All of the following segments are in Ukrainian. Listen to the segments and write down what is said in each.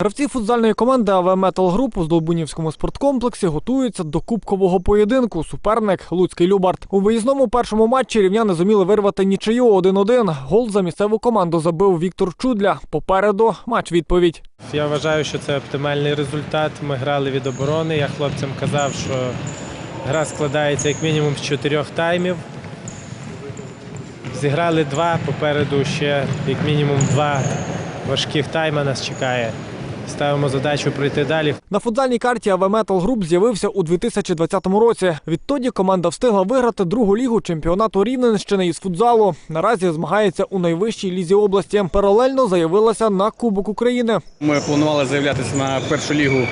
Гравці футзальної команди АВ Метал Груп у Здолбунівському спорткомплексі готуються до кубкового поєдинку. Суперник Луцький Любарт. У виїзному першому матчі рівняни зуміли вирвати нічию 1-1. Гол за місцеву команду забив Віктор Чудля. Попереду матч відповідь. Я вважаю, що це оптимальний результат. Ми грали від оборони. Я хлопцям казав, що гра складається як мінімум з чотирьох таймів. Зіграли два, попереду ще як мінімум два важких тайма нас чекає. Ставимо задачу пройти далі. На футзальній карті АВ Метал Груп з'явився у 2020 році. Відтоді команда встигла виграти другу лігу чемпіонату Рівненщини із футзалу. Наразі змагається у найвищій лізі області. Паралельно заявилася на Кубок України. Ми планували заявлятися на першу лігу е,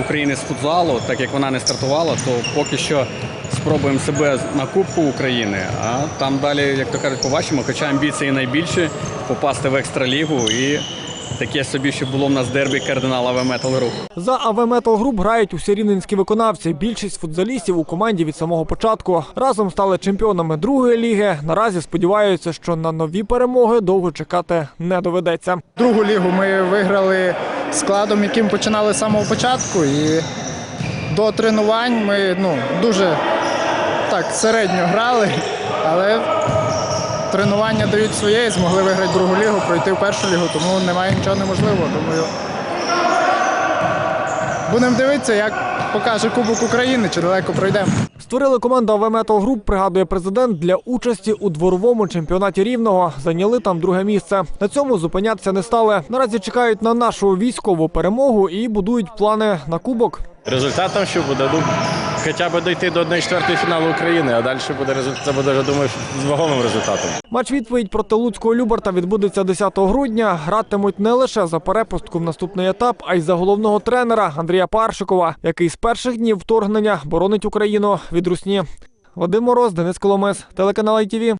України з футзалу, так як вона не стартувала, то поки що спробуємо себе на Кубку України. А там далі, як то кажуть, побачимо. Хоча амбіції найбільші попасти в екстралігу і таке собі, що було в нас дербі кардинала ВМ Метал Рух. За АВ Метал Груп грають усі рівненські виконавці. Більшість футзалістів у команді від самого початку. Разом стали чемпіонами другої ліги. Наразі сподіваються, що на нові перемоги довго чекати не доведеться. Другу лігу ми виграли складом, яким починали з самого початку. І до тренувань ми ну, дуже так середньо грали, але тренування дають своє і змогли виграти другу лігу, пройти в першу лігу, тому немає нічого неможливого. Думаю, будемо дивитися, як покаже Кубок України, чи далеко пройдемо. Створили команду АВ Метал Груп, пригадує президент, для участі у дворовому чемпіонаті рівного. Зайняли там друге місце. На цьому зупинятися не стали. Наразі чекають на нашу військову перемогу і будують плани на кубок. Результатом що буде? Хоча б дійти до 1-4 фіналу України, а далі буде результат. Це буде, я думаю, з вагомим результатом. Матч відповідь проти Луцького Люберта відбудеться 10 грудня. Гратимуть не лише за перепустку в наступний етап, а й за головного тренера Андрія Паршикова, який з перших днів вторгнення боронить Україну від русні. Вадим Мороз, Денис Коломес, телеканал ITV.